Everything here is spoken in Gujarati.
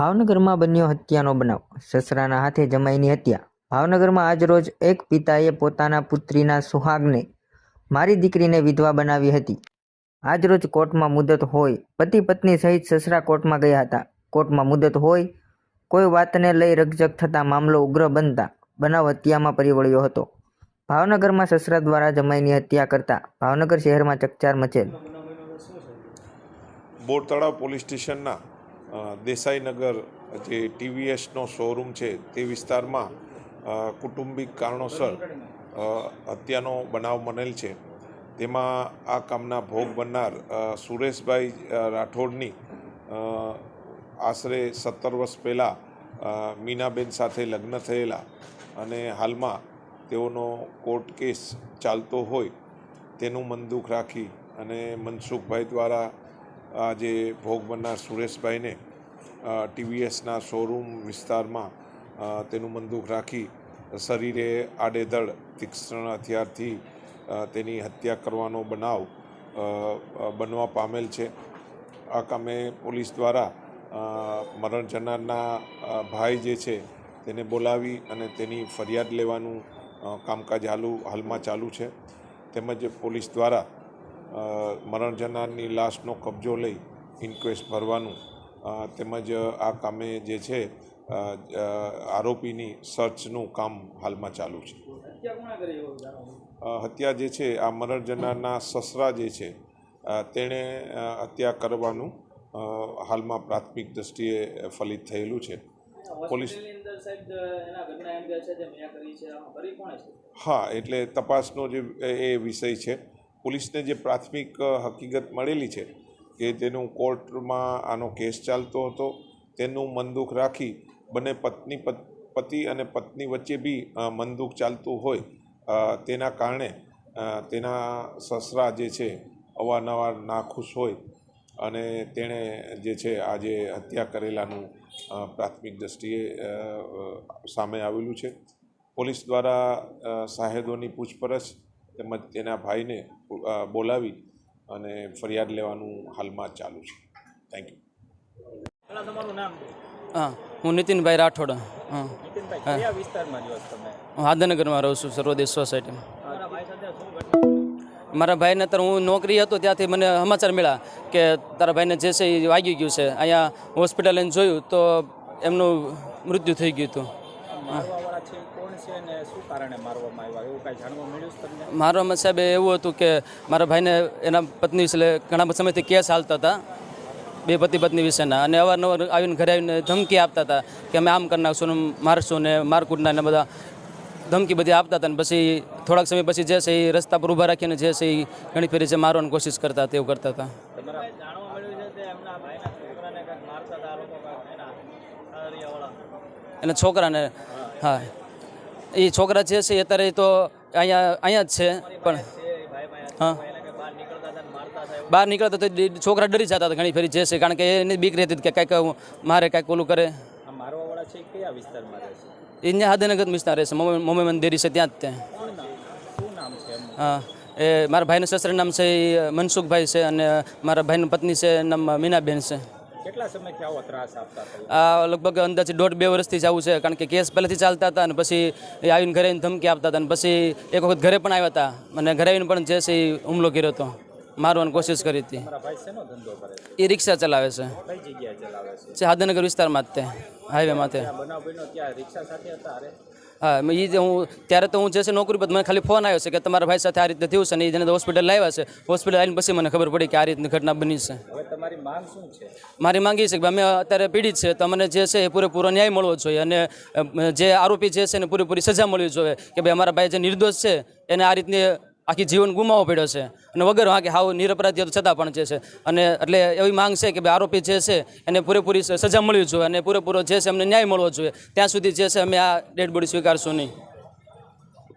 ભાવનગરમાં બન્યો હત્યાનો બનાવ. સસરાના હાથે જમાઈની હત્યા. ભાવનગરમાં આજરોજ એક પિતાએ પોતાના પુત્રીના સુહાગને મારી દીકરીને વિધવા બનાવી હતી. આજરોજ કોર્ટમાં મુદત હોય. પતિ પત્ની સહિત સસરા કોર્ટમાં ગયા હતા. કોર્ટમાં મુદત હોય, કોઈ વાતને લઈ રકજક થતાં મામલો ઉગ્ર બનતા બનાવ હત્યામાં પરિવળ્યો હતો. ભાવનગરમાં સસરા દ્વારા જમાઈની હત્યા કરતા ભાવનગર શહેરમાં ચકચાર મચેલ. બોરતળાવ પોલીસ સ્ટેશનના દેસાઈનગર જે ટીવીએસનો શોરૂમ છે તે વિસ્તારમાં કુટુંબિક કારણોસર હત્યાનો બનાવ બનેલ છે. તેમાં આ કામના ભોગ બનનાર સુરેશભાઈ રાઠોડની આશરે સત્તર વર્ષ પહેલાં મીનાબેન સાથે લગ્ન થયેલા અને હાલમાં તેઓનો કોર્ટ કેસ ચાલતો હોય તેનું મનદુખ રાખી અને મનસુખભાઈ દ્વારા આ જે ભોગ બનનાર સુરેશભાઈને ટીવીએસના શોરૂમ વિસ્તારમાં તેનું બંદૂક રાખી શરીરે આડેધડ તીક્ષ્ણ હથિયારથી તેની હત્યા કરવાનો બનાવ બનવા પામેલ છે. આ કામે પોલીસ દ્વારા મરણ જનારના ભાઈ જે છે તેને બોલાવી અને તેની ફરિયાદ લેવાનું કામકાજ હાલુ, હાલમાં ચાલુ છે. તેમજ પોલીસ દ્વારા મરણ જનારની લાશનો કબજો લઈ ઇન્ક્વેસ્ટ ભરવાનું તેમજ આ કામે જે છે આરોપીની સર્ચનું કામ હાલમાં ચાલુ છે. હત્યા જે છે આ મરણજનાના સસરા જે છે તેણે હત્યા કરવાનું હાલમાં પ્રાથમિક દ્રષ્ટિએ ફલિત થયેલું છે. પોલીસ હા એટલે તપાસનો જે એ વિષય છે. પોલીસને જે પ્રાથમિક હકીકત મળેલી છે કે તેનું કોર્ટમાં આનો કેસ ચાલતો હતો તેનું મનદુખ રાખી બંને પત્ની પત- અને પત્ની વચ્ચે બી મનદુખ ચાલતું હોય. તેના કારણે તેના સસરા જે છે અવારનવાર નાખુશ હોય અને તેણે જે છે આજે હત્યા કરેલાનું પ્રાથમિક અ, સામે આવેલું છે. પોલીસ દ્વારા સાહેદોની પૂછપરછ તેમજ તેના ભાઈને બોલાવી અને ફરિયાદ લેવાનું હાલમાં ચાલુ છે. થેન્ક યુ પેલા તમારું નામ? હા હું નીતિનભાઈ રાઠોડ. હા. નીતિનભાઈ કયા વિસ્તારમાં રહ્યો છો તમે? હું હાદનગરમાં રહું છું શું ઘટના મારા ભાઈને અત્યારે હું નોકરી હતો ત્યાંથી મને સમાચાર મળ્યા કે તારા ભાઈને જે છે એ વાગી ગયું છે. અહીંયા હોસ્પિટલ લઈને જોયું તો એમનું મૃત્યુ થઈ ગયું હતું. છે એ ને શું કારણે મારવામાં આવ્યા? એવું કાંઈ જાણવા મળ્યું તમને? મારો મત સાહેબ એવું હતું કે મારા ભાઈને એના પત્ની વિશે ઘણા સમયથી કેસ હાલતા હતા બે પતિ પત્ની વિશેના. અને અવારનવાર આવીને ઘરે આવીને ધમકી આપતા હતા કે અમે આમ કરી નાખશું મારશું ને મારકૂટના ને બધા ધમકી બધી આપતા હતા. ને પછી થોડાક સમય પછી જે છે એ રસ્તા પર ઊભા રાખીને જે છે એ ઘણી ફેરી જે મારવાની કોશિશ કરતા હતા એવું કરતા હતા. છે એના છોકરાને? હા. એ છોકરા જે છે અત્યારે તો અહીંયા અહીંયા જ છે પણ હા. બહાર નીકળતા તો છોકરા ડરી જતા હતા ઘણી ફેરી જે છે કારણ કે એની બીક રહેતી હતી કે કાંઈક મારે કાંઈક ઓલું કરે. આ મારવાવાળા એ કયા વિસ્તારમાં રહે છે? એ ત્યાં હાદનગર વિસ્તાર રહેશે મમ્મી મંદિર છે ત્યાં જ તે. કોણ નામ? શું નામ છે એમનું? હા એ મારા ભાઈનું સસરા નામ છે એ મનસુખભાઈ છે અને મારા ભાઈની પત્ની છે નામ મીનાબેન છે. કેટલા સમયથી આવો ત્રાસ આપતા આ લગભગ અંદાજે દોઢ બે વર્ષથી જ આવું છે કારણ કે કેસ પહેલેથી ચાલતા હતા અને પછી એ આવીને ઘરે આવીને ધમકી આપતા હતા અને પછી એક વખત ઘરે પણ આવ્યા હતા અને ઘરે આવીને પણ જે છે એ હુમલો કર્યો હતો મારવાની કોશિશ કરી હતી. એ રિક્ષા ચલાવે છે. સાધનગર વિસ્તારમાં જ તે હાઈવે માથે. હા એ જે હું ત્યારે તો હું જે છે નોકરી પર મને ખાલી ફોન આવ્યો છે કે તમારા ભાઈ સાથે આ રીતે થયું છે ને એ જેને હોસ્પિટલ લાવ્યા છે હોસ્પિટલ આવીને પછી મને ખબર પડી કે આ રીતની ઘટના બની છે. તમારી માંગ શું છે? મારી માંગી છે કે ભાઈ અમે અત્યારે પીડિત છે તો અમને જે છે એ પૂરેપૂરો ન્યાય મળવો જોઈએ અને જે આરોપી જે છે એને પૂરેપૂરી સજા મળવી જોઈએ કે ભાઈ અમારા ભાઈ જે નિર્દોષ છે એને આ રીતની આખી જીવન ગુમાવવો પડ્યો છે. અને વગર હા કે હાવ નિરપરાધી હતો છતાં પણ જે છે. અને એટલે એવી માંગ છે કે ભાઈ આરોપી જે છે એને પૂરેપૂરી સજા મળવી જોઈએ અને પૂરેપૂરો જે છે અમને ન્યાય મળવો જોઈએ. ત્યાં સુધી જે છે અમે આ ડેડ બોડી સ્વીકારશું નહીં.